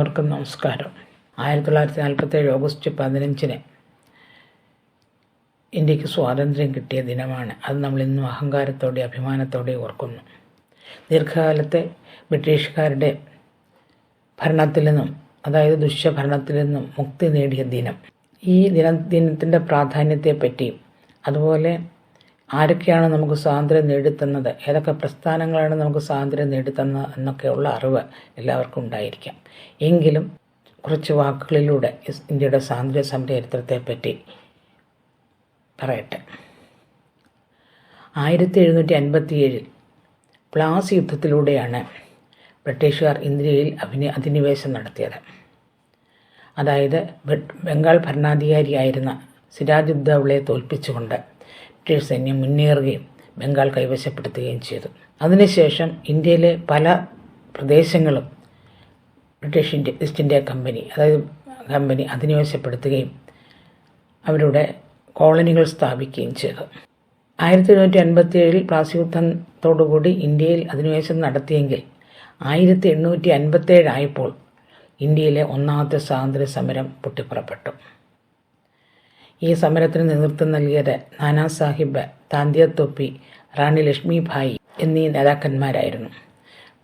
എല്ലാവർക്കും നമസ്കാരം. ആയിരത്തി തൊള്ളായിരത്തി നാൽപ്പത്തേഴ് ഓഗസ്റ്റ് പതിനഞ്ചിന് ഇന്ത്യയ്ക്ക് സ്വാതന്ത്ര്യം കിട്ടിയ ദിനമാണ്. അത് നമ്മൾ ഇന്നും അഹങ്കാരത്തോടെ അഭിമാനത്തോടെ ഓർക്കുന്നു. ദീർഘകാലത്തെ ബ്രിട്ടീഷുകാരുടെ ഭരണത്തിൽ നിന്നും അതായത് ദുഷ്യഭരണത്തിൽ നിന്നും മുക്തി നേടിയ ദിനം. ഈ ദിന ദിനത്തിന്റെ പ്രാധാന്യത്തെപ്പറ്റിയും അതുപോലെ ആരൊക്കെയാണ് നമുക്ക് സ്വാതന്ത്ര്യം നേടിത്തന്നത്? ഏതൊക്കെ പ്രസ്ഥാനങ്ങളാണ് നമുക്ക് സ്വാതന്ത്ര്യം നേടിത്തന്നത് എന്നൊക്കെയുള്ള അറിവ് എല്ലാവർക്കും ഉണ്ടായിരിക്കാം. എങ്കിലും കുറച്ച് വാക്കുകളിലൂടെ ഇന്ത്യയുടെ സ്വാതന്ത്ര്യ സമര ചരിത്രത്തെപ്പറ്റി പറയട്ടെ. ആയിരത്തി എഴുന്നൂറ്റി അൻപത്തി ഏഴിൽ പ്ലാസി യുദ്ധത്തിലൂടെയാണ് ബ്രിട്ടീഷുകാർ ഇന്ത്യയിൽ അഭിനയ അധിനിവേശം നടത്തിയത്. അതായത് ബംഗാൾ ഭരണാധികാരിയായിരുന്ന സിരാജുദ്ദൗളയെ തോൽപ്പിച്ചുകൊണ്ട് ബ്രിട്ടീഷ് സൈന്യം മുന്നേറുകയും ബംഗാൾ കൈവശപ്പെടുത്തുകയും ചെയ്തു. അതിനുശേഷം ഇന്ത്യയിലെ പല പ്രദേശങ്ങളും British India East India company അതായത് കമ്പനി അധിനിവേശപ്പെടുത്തുകയും അവരുടെ കോളനികൾ സ്ഥാപിക്കുകയും ചെയ്തു. ആയിരത്തി എണ്ണൂറ്റി അൻപത്തി ഏഴിൽ പ്ലാസി യുദ്ധത്തോടുകൂടി ഇന്ത്യയിൽ അധിനിവേശം നടത്തിയെങ്കിൽ ആയിരത്തി എണ്ണൂറ്റി അൻപത്തേഴായപ്പോൾ ഇന്ത്യയിലെ ഒന്നാമത്തെ സ്വാതന്ത്ര്യ സമരം പൊട്ടിപ്പുറപ്പെട്ടു. ഈ സമരത്തിന് നേതൃത്വം നൽകിയത് നാനാ സാഹിബ് താന്തിയ തൊപ്പി റാണി ലക്ഷ്മിഭായി എന്നീ നേതാക്കന്മാരായിരുന്നു.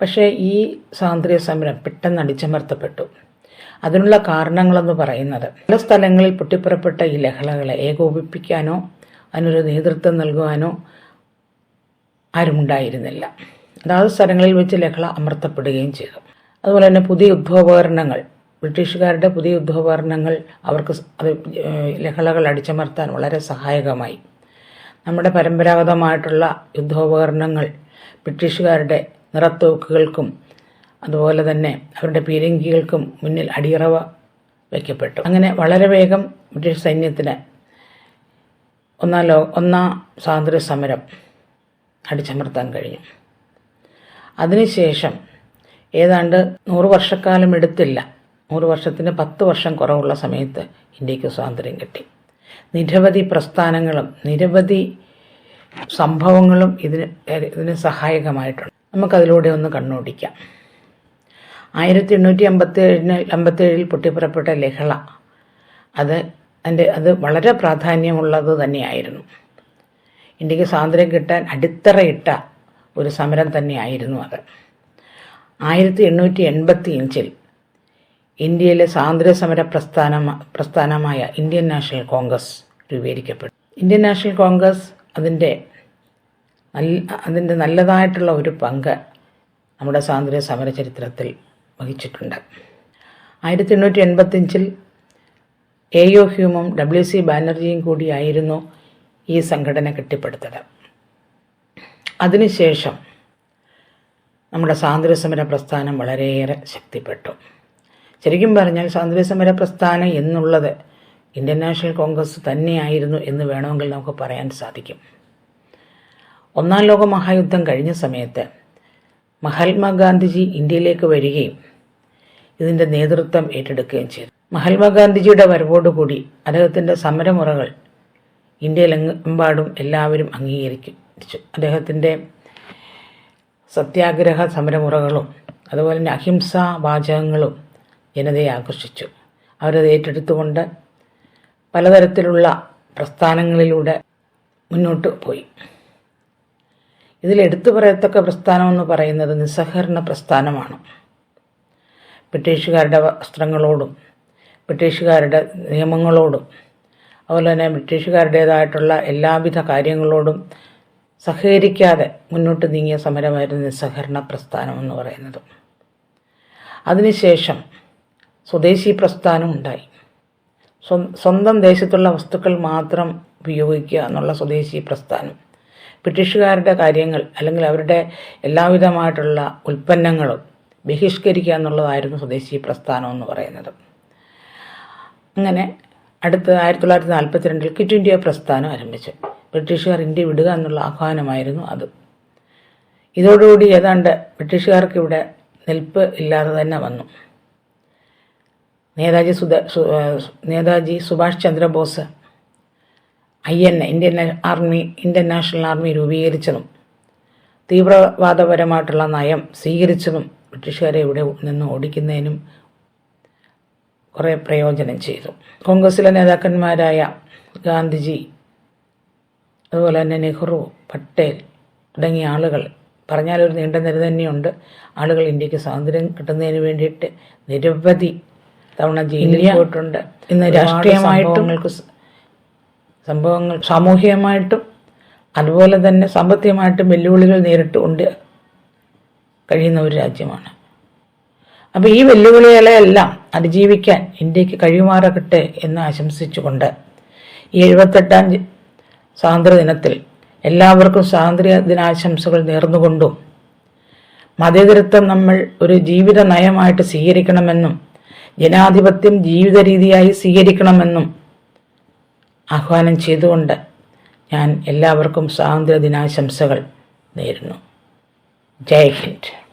പക്ഷേ ഈ സ്വാതന്ത്ര്യ സമരം പെട്ടെന്ന് അടിച്ചമർത്തപ്പെട്ടു. അതിനുള്ള കാരണങ്ങളെന്ന് പറയുന്നത് പല സ്ഥലങ്ങളിൽ പൊട്ടിപ്പുറപ്പെട്ട ഈ ലഹളകളെ ഏകോപിപ്പിക്കാനോ അതിനൊരു നേതൃത്വം നൽകുവാനോ ആരുമുണ്ടായിരുന്നില്ല. അതാത് സ്ഥലങ്ങളിൽ വെച്ച് ലഹള അമർത്തപ്പെടുകയും ചെയ്തു. അതുപോലെ തന്നെ പുതിയ യുദ്ധോപകരണങ്ങൾ ബ്രിട്ടീഷുകാരുടെ പുതിയ യുദ്ധോപകരണങ്ങൾ അവർക്ക് അത് ലഹളകൾ അടിച്ചമർത്താൻ വളരെ സഹായകമായി. നമ്മുടെ പരമ്പരാഗതമായിട്ടുള്ള യുദ്ധോപകരണങ്ങൾ ബ്രിട്ടീഷുകാരുടെ നിറത്തോക്കുകൾക്കും അതുപോലെ തന്നെ അവരുടെ പീരങ്കികൾക്കും മുന്നിൽ അടിയറവ വയ്ക്കപ്പെട്ടു. അങ്ങനെ വളരെ വേഗം ബ്രിട്ടീഷ് സൈന്യത്തിന് ഒന്നാം ലോ ഒന്നാം സ്വാതന്ത്ര്യ സമരം അടിച്ചമർത്താൻ കഴിഞ്ഞു. അതിനുശേഷം ഏതാണ്ട് നൂറ് വർഷക്കാലം എടുത്തില്ല നൂറ് വർഷത്തിന് പത്ത് വർഷം കുറവുള്ള സമയത്ത് ഇന്ത്യയ്ക്ക് സ്വാതന്ത്ര്യം കിട്ടി. നിരവധി പ്രസ്ഥാനങ്ങളും നിരവധി സംഭവങ്ങളും ഇതിന് ഇതിന് സഹായകമായിട്ടുണ്ട്. നമുക്കതിലൂടെ ഒന്ന് കണ്ണോടിക്കാം. ആയിരത്തി എണ്ണൂറ്റി അമ്പത്തി ഏഴിന് അമ്പത്തേഴിൽ പൊട്ടിപ്പുറപ്പെട്ട ലഹള അത് അതിന്റെ അത് വളരെ പ്രാധാന്യമുള്ളത് തന്നെയായിരുന്നു. ഇന്ത്യയ്ക്ക് സ്വാതന്ത്ര്യം കിട്ടാൻ അടിത്തറയിട്ട ഒരു സമരം തന്നെയായിരുന്നു അത്. ആയിരത്തി എണ്ണൂറ്റി എൺപത്തി അഞ്ചിൽ ഇന്ത്യയിലെ സ്വാതന്ത്ര്യ സമര പ്രസ്ഥാന പ്രസ്ഥാനമായ ഇന്ത്യൻ നാഷണൽ കോൺഗ്രസ് രൂപീകരിക്കപ്പെട്ടു. ഇന്ത്യൻ നാഷണൽ കോൺഗ്രസ് അതിന്റെ അതിന്റെ നല്ലതായിട്ടുള്ള ഒരു പങ്ക് നമ്മുടെ സ്വാതന്ത്ര്യ സമര ചരിത്രത്തിൽ വഹിച്ചിട്ടുണ്ട്. ആയിരത്തി എണ്ണൂറ്റി എൺപത്തിയഞ്ചിൽ എ ഒ ഹ്യൂമും ഡബ്ല്യു സി ബാനർജിയും കൂടിയായിരുന്നു ഈ സംഘടന കെട്ടിപ്പടുത്തത്. അതിനുശേഷം നമ്മുടെ സ്വാതന്ത്ര്യ സമര പ്രസ്ഥാനം വളരെയേറെ ശക്തിപ്പെട്ടു. ശരിക്കും പറഞ്ഞാൽ സ്വാതന്ത്ര്യസമര പ്രസ്ഥാനം എന്നുള്ളത് ഇന്ത്യൻ നാഷണൽ കോൺഗ്രസ് തന്നെയായിരുന്നു എന്ന് വേണമെങ്കിൽ നമുക്ക് പറയാൻ സാധിക്കും. ഒന്നാം ലോക മഹായുദ്ധം കഴിഞ്ഞ സമയത്ത് മഹാത്മാഗാന്ധിജി ഇന്ത്യയിലേക്ക് വരികയും ഇതിന്റെ നേതൃത്വം ഏറ്റെടുക്കുകയും ചെയ്തു. മഹാത്മാഗാന്ധിജിയുടെ വരവോടുകൂടി അദ്ദേഹത്തിന്റെ സമരമുറകൾ ഇന്ത്യയിലെമ്പാടും എല്ലാവരും അംഗീകരിച്ചു. അദ്ദേഹത്തിന്റെ സത്യാഗ്രഹ സമരമുറകളും അതുപോലെ തന്നെ അഹിംസാ വാചകങ്ങളും ജനതയെ ആകർഷിച്ചു. അവരത് ഏറ്റെടുത്തുകൊണ്ട് പലതരത്തിലുള്ള പ്രസ്ഥാനങ്ങളിലൂടെ മുന്നോട്ട് പോയി. ഇതിൽ എടുത്തു പറയത്തക്ക പ്രസ്ഥാനമെന്ന് പറയുന്നത് നിസ്സഹകരണ പ്രസ്ഥാനമാണ്. ബ്രിട്ടീഷുകാരുടെ വസ്ത്രങ്ങളോടും ബ്രിട്ടീഷുകാരുടെ നിയമങ്ങളോടും അതുപോലെ തന്നെ ബ്രിട്ടീഷുകാരുടേതായിട്ടുള്ള എല്ലാവിധ കാര്യങ്ങളോടും സഹകരിക്കാതെ മുന്നോട്ട് നീങ്ങിയ സമരമായിരുന്നു നിസ്സഹകരണ പ്രസ്ഥാനം എന്ന് പറയുന്നത്. അതിനുശേഷം സ്വദേശി പ്രസ്ഥാനം ഉണ്ടായി. സ്വന്തം ദേശത്തുള്ള വസ്തുക്കൾ മാത്രം ഉപയോഗിക്കുക എന്നുള്ള സ്വദേശി പ്രസ്ഥാനം. ബ്രിട്ടീഷുകാരുടെ കാര്യങ്ങൾ അല്ലെങ്കിൽ അവരുടെ എല്ലാവിധമായിട്ടുള്ള ഉൽപ്പന്നങ്ങളും ബഹിഷ്കരിക്കുക എന്നുള്ളതായിരുന്നു സ്വദേശി പ്രസ്ഥാനം എന്ന് പറയുന്നത്. അങ്ങനെ അടുത്ത് ആയിരത്തി തൊള്ളായിരത്തി നാൽപ്പത്തിരണ്ടിൽ ക്വിറ്റ് ഇന്ത്യ പ്രസ്ഥാനം ആരംഭിച്ചു. ബ്രിട്ടീഷുകാർ ഇന്ത്യ വിടുക എന്നുള്ള ആഹ്വാനമായിരുന്നു അത്. ഇതോടുകൂടി ഏതാണ്ട് ബ്രിട്ടീഷുകാർക്ക് ഇവിടെ നിൽപ്പ് ഇല്ലാതെ തന്നെ വന്നു. Netaji Sudha Netaji Subhash Chandrabose I N Indian army Indian national army രൂപീകരിച്ചതും തീവ്രവാദപരമായിട്ടുള്ള നയം സ്വീകരിച്ചതും ബ്രിട്ടീഷുകാരെ ഇവിടെ നിന്ന് ഓടിക്കുന്നതിനും കുറേ പ്രയോജനം ചെയ്തു. കോൺഗ്രസിലെ നേതാക്കന്മാരായ ഗാന്ധിജി അതുപോലെ തന്നെ നെഹ്റു പട്ടേൽ തുടങ്ങിയ ആളുകൾ പറഞ്ഞാൽ ഒരു നീണ്ട നിര തന്നെയുണ്ട്. ആളുകൾ ഇന്ത്യയ്ക്ക് സ്വാതന്ത്ര്യം കിട്ടുന്നതിന് വേണ്ടിയിട്ട് നിരവധി തവണ ജയിലിൽ പോയിട്ടുണ്ട്. ഇന്ന് രാഷ്ട്രീയമായിട്ടും സംഭവങ്ങൾ സാമൂഹികമായിട്ടും അതുപോലെ തന്നെ സാമ്പത്തികമായിട്ടും വെല്ലുവിളികൾ നേരിട്ടുകൊണ്ട് കഴിയുന്ന ഒരു രാജ്യമാണ്. അപ്പോൾ ഈ വെല്ലുവിളികളെല്ലാം അതിജീവിക്കാൻ ഇന്ത്യയ്ക്ക് കഴിയുമാറാകട്ടെ എന്ന് ആശംസിച്ചുകൊണ്ട് ഈ എഴുപത്തെട്ടാം സ്വാതന്ത്ര്യദിനത്തിൽ സ്വാതന്ത്ര്യ ദിനത്തിൽ എല്ലാവർക്കും സ്വാതന്ത്ര്യ ദിനാശംസകൾ നേർന്നുകൊണ്ടും മതേതരത്വം നമ്മൾ ഒരു ജീവിത നയമായിട്ട് സ്വീകരിക്കണമെന്നും ജനാധിപത്യം ജീവിത രീതിയായി സ്വീകരിക്കണമെന്നും ആഹ്വാനം ചെയ്തുകൊണ്ട് ഞാൻ എല്ലാവർക്കും സ്വാതന്ത്ര്യ ദിനാശംസകൾ നേരുന്നു. ജയ് ഹിന്ദ്.